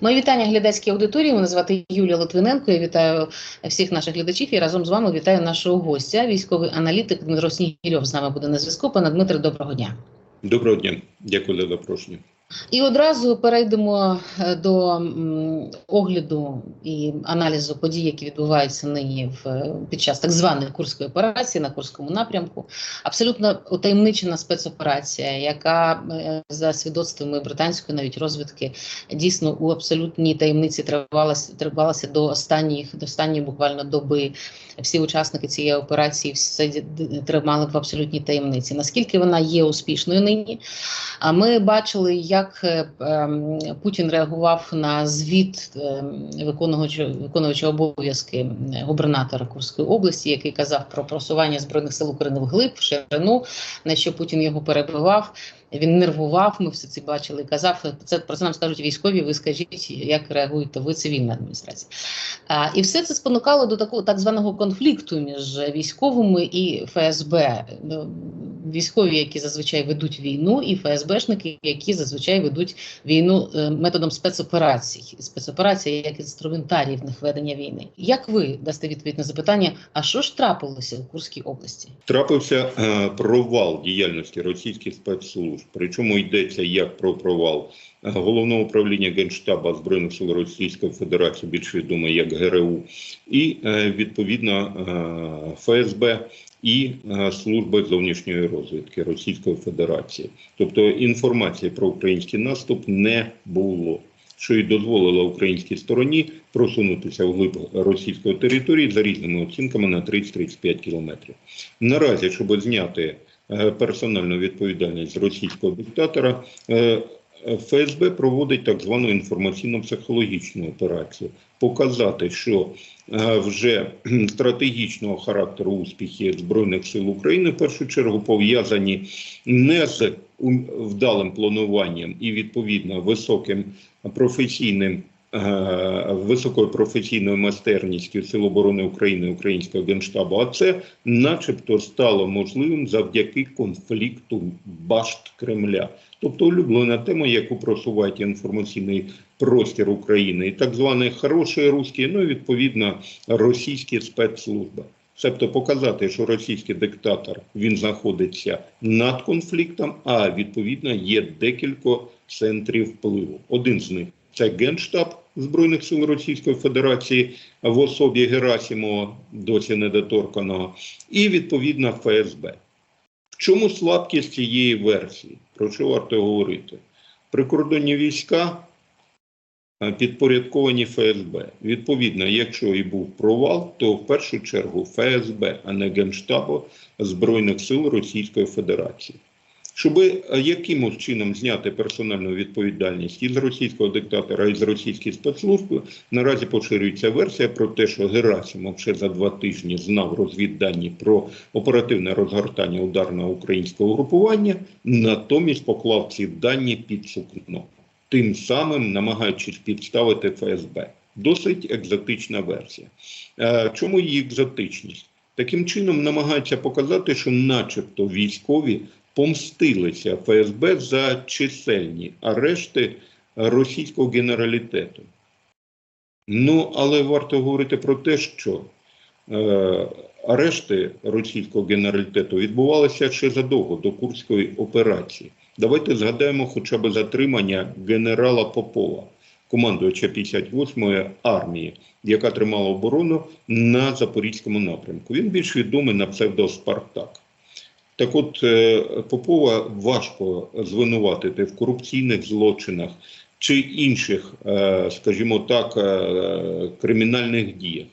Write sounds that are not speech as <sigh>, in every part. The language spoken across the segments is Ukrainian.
Мої вітання глядацькій аудиторії. Мене звати Юлія Литвиненко. Я вітаю всіх наших глядачів і разом з вами вітаю нашого гостя, військовий аналітик Дмитро Снігільов з нами буде на зв'язку. Пане Дмитре, доброго дня. Доброго дня, дякую за запрошення. І одразу перейдемо е, до огляду і аналізу подій, які відбуваються нині в під час так званої курської операції на Курському напрямку. Абсолютно утаємничена спецоперація, яка е, за свідоцтвами британської навіть розвідки дійсно у абсолютній таємниці тривалася тривалася до останніх до останньої буквально доби. Всі учасники цієї операції все тримали в абсолютній таємниці. Наскільки вона є успішною нині? А ми бачили, як е, ем, Путін реагував на звіт ем, виконувача, виконувача обов'язки губернатора Курської області, який казав про просування збройних сил України вглиб, в ширину, на що Путін його перебивав. Він нервував, ми все це бачили. Казав це про це нам скажуть військові. Ви скажіть, як реагуєте ви цивільна адміністрація? А, і все це спонукало до такого так званого конфлікту між військовими і ФСБ. Ну, Військові, які зазвичай ведуть війну, і ФСБшники, які зазвичай ведуть війну е, методом спецоперацій. Спецоперація як інструментарій них ведення війни. Як ви дасте відповідь на запитання? А що ж трапилося у Курській області? Трапився е, провал діяльності російських спецслужб. Причому йдеться як про провал головного управління Генштаба Збройних сил Російської Федерації, більш відоме як ГРУ, і е, відповідно е, ФСБ. І е, служби зовнішньої розвідки Російської Федерації, тобто інформації про український наступ не було, що й дозволило українській стороні просунутися вглиб російської території за різними оцінками на 30-35 кілометрів. Наразі, щоб зняти персональну відповідальність російського диктатора, е, ФСБ проводить так звану інформаційно-психологічну операцію, показати, що е, вже <clears throat> стратегічного характеру успіхи збройних сил України в першу чергу пов'язані не з вдалим плануванням і відповідно високим професійним. Е, Високою професійною майстерністю Сил оборони України Українського генштабу, а це, начебто, стало можливим завдяки конфлікту башт Кремля, тобто улюблена тема, яку просувають інформаційний простір України, і так звані хороші русські, ну і відповідно російські спецслужби. Тобто показати, що російський диктатор він знаходиться над конфліктом, а відповідно є декілька центрів впливу. Один з них це Генштаб Збройних сил Російської Федерації в особі Герасимова, досі недоторканого, і відповідно ФСБ. В чому слабкість цієї версії? Про що варто говорити? Прикордонні війська е, підпорядковані ФСБ. Відповідно, якщо і був провал, то в першу чергу ФСБ, а не Генштабу Збройних сил Російської Федерації. Щоб е, якимось чином зняти персональну відповідальність із російського диктатора і з російських спецслужб, наразі поширюється версія про те, що Герасимов ще за два тижні знав розвіддані про оперативне розгортання ударного українського групування, натомість поклав ці дані під сукно, тим самим намагаючись підставити ФСБ. Досить екзотична версія. Е, Чому її екзотичність? Таким чином намагаються показати, що, начебто, військові помстилися ФСБ за чисельні арешти російського генералітету. Ну, але варто говорити про те, що е, арешти російського генералітету відбувалися ще задовго до Курської операції. Давайте згадаємо хоча б затримання генерала Попова, командувача 58-ї армії, яка тримала оборону на Запорізькому напрямку. Він більш відомий на псевдо Спартак. Так от е, Попова важко звинуватити в корупційних злочинах чи інших, е, скажімо так, е, кримінальних діях.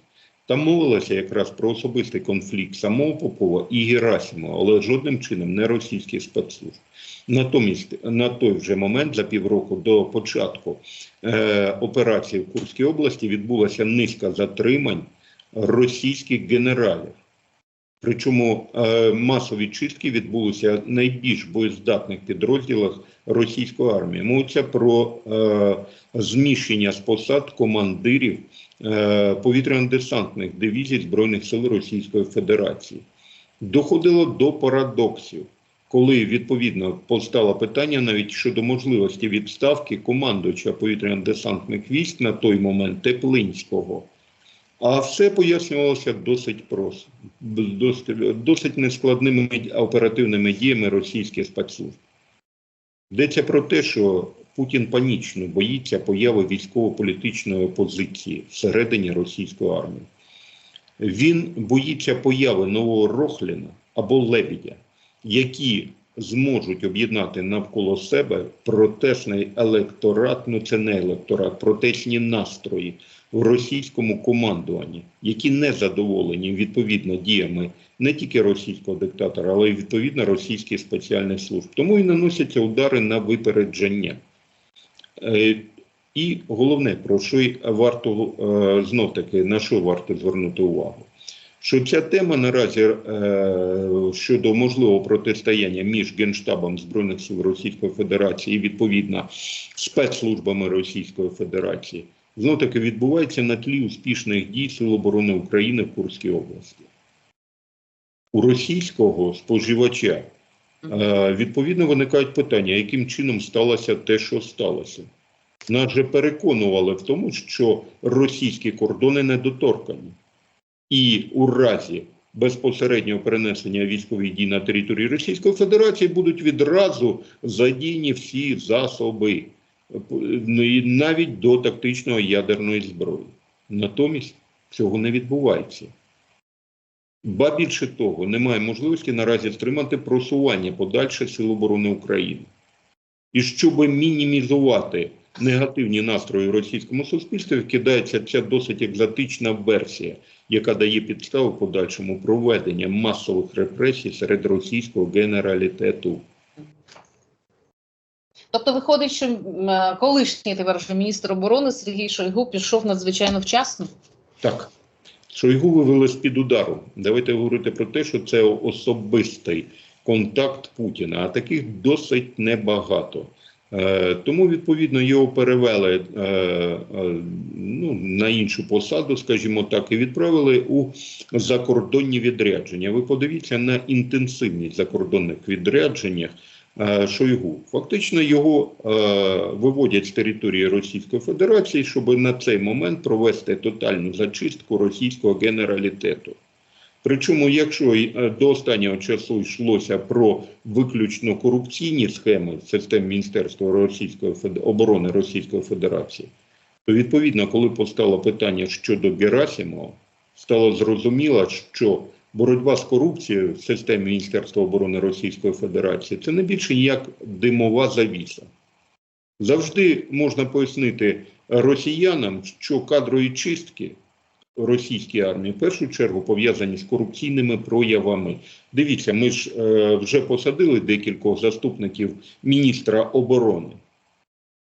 Там мовилося якраз про особистий конфлікт самого Попова і Герасимова, але жодним чином не російських спецслужб. Натомість на той вже момент, за півроку до початку е, операції в Курській області, відбулася низка затримань російських генералів. Причому е, масові чистки відбулися в найбільш боєздатних підрозділах російської армії. Мовиться про е, зміщення з посад командирів е, повітряно-десантних дивізій Збройних сил Російської Федерації. Доходило до парадоксів. коли відповідно постало питання навіть щодо можливості відставки командувача повітряно-десантних військ на той момент Теплинського. А все пояснювалося досить просто, досить, досить нескладними оперативними діями російських спецслужб. Йдеться про те, що Путін панічно боїться появи військово-політичної опозиції всередині російської армії. Він боїться появи нового Рохліна або Лебідя, які зможуть об'єднати навколо себе протестний електорат, ну це не електорат, протестні настрої в російському командуванні, які не задоволені відповідно діями не тільки російського диктатора, але й відповідно російських спеціальних служб. Тому і наносяться удари на випередження. Е, І головне, про що варто е, знов таки на що варто звернути увагу, що ця тема наразі е, щодо можливого протистояння між Генштабом Збройних сил Російської Федерації і відповідно спецслужбами Російської Федерації знов таки відбувається на тлі успішних дій Сил оборони України в Курській області. У російського споживача е, відповідно виникають питання, яким чином сталося те, що сталося. Нас же переконували в тому, що російські кордони недоторкані. І у разі безпосереднього перенесення військових дій на території Російської Федерації будуть відразу задіяні всі засоби, навіть до тактичної ядерної зброї. Натомість цього не відбувається. Ба більше того, немає можливості наразі стримати просування подальше Сил оборони України. І щоб мінімізувати негативні настрої в російському суспільстві, вкидається ця досить екзотична версія, яка дає підставу подальшому проведення масових репресій серед російського генералітету. Тобто виходить, що е, колишній тепер вже міністр оборони Сергій Шойгу пішов надзвичайно вчасно. Так, Шойгу вивели з-під удару. Давайте говорити про те, що це особистий контакт Путіна, а таких досить небагато. Е, тому, відповідно, його перевели е, е, ну, на іншу посаду, скажімо так, і відправили у закордонні відрядження. Ви подивіться на інтенсивність закордонних відрядженнях Шойгу. Фактично його е, виводять з території Російської Федерації, щоб на цей момент провести тотальну зачистку російського генералітету. Причому, якщо е, до останнього часу йшлося про виключно корупційні схеми систем Міністерства Російської Фед- оборони Російської Федерації, то відповідно, коли постало питання щодо Герасимова, стало зрозуміло, що боротьба з корупцією в системі Міністерства оборони Російської Федерації це не більше як димова завіса. Завжди можна пояснити росіянам, що кадрові чистки російській армії в першу чергу пов'язані з корупційними проявами. Дивіться, ми ж е, вже посадили декількох заступників міністра оборони.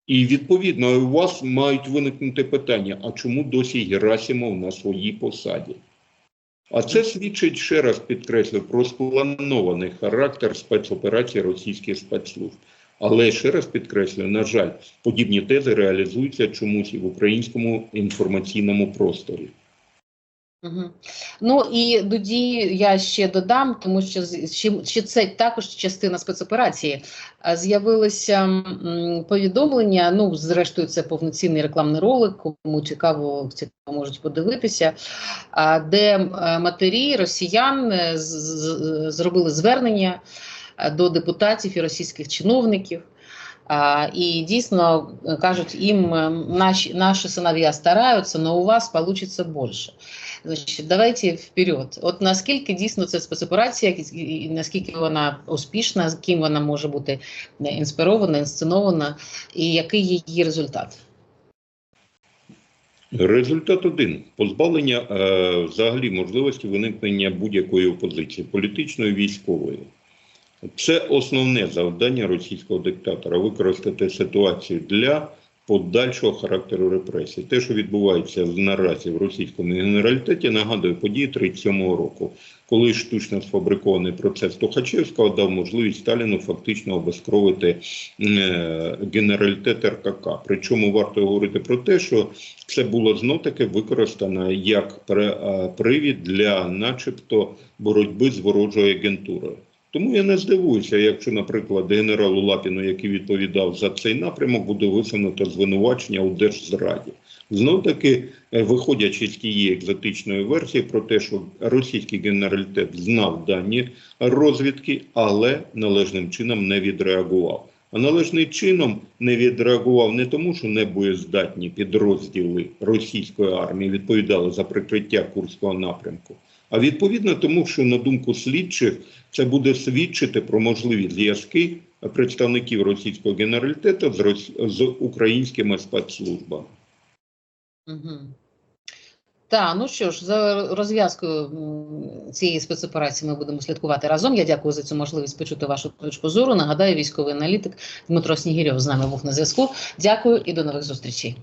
І відповідно у вас мають виникнути питання: а чому досі Герасимов на своїй посаді? А це свідчить ще раз підкреслю про спланований характер спецоперації російських спецслужб. Але ще раз підкреслю, на жаль, подібні тези реалізуються чомусь і в українському інформаційному просторі. Ну і тоді я ще додам, тому що ще, це також частина спецоперації. А, З'явилися повідомлення. Ну, зрештою, це повноцінний рекламний ролик. Кому цікаво, цікаво можуть подивитися. Де е, матері росіян е, зробили звернення е, до депутатів і російських чиновників. І дійсно е, кажуть їм, е, наші, наші сыновья стараються, але у вас вийде більше. Значить, давайте вперед. От наскільки дійсно це спецоперація, і- наскільки вона успішна, з ким вона може бути е, інспірована, інсценована, і який її результат? Результат один позбавлення е, взагалі можливості виникнення будь-якої опозиції, політичної військової. Це основне завдання російського диктатора використати ситуацію для подальшого характеру репресій. Те, що відбувається наразі в російському генералітеті, нагадує події 37-го року, коли штучно сфабрикований процес Тухачевського дав можливість Сталіну фактично обезкровити е, генералітет РКК. Причому варто говорити про те, що це було знов таки використано як привід для, начебто, боротьби з ворожою агентурою. Тому я не здивуюся, якщо, наприклад, генералу Лапіну, який відповідав за цей напрямок, буде висунуто звинувачення у держзраді. Знов таки, е, виходячи з тієї екзотичної версії про те, що російський генералітет знав дані розвідки, але належним чином не відреагував. А належним чином не відреагував не тому, що небоєздатні підрозділи російської армії відповідали за прикриття Курського напрямку, а відповідно тому, що на думку слідчих це буде свідчити про можливі зв'язки представників російського генералітету з, рос- з українськими спецслужбами. Угу. Так, ну що ж, за розв'язкою цієї спецоперації ми будемо слідкувати разом. Я дякую за цю можливість почути вашу точку зору. Нагадаю, військовий аналітик Дмитро Снігірьов з нами був на зв'язку. Дякую і до нових зустрічей.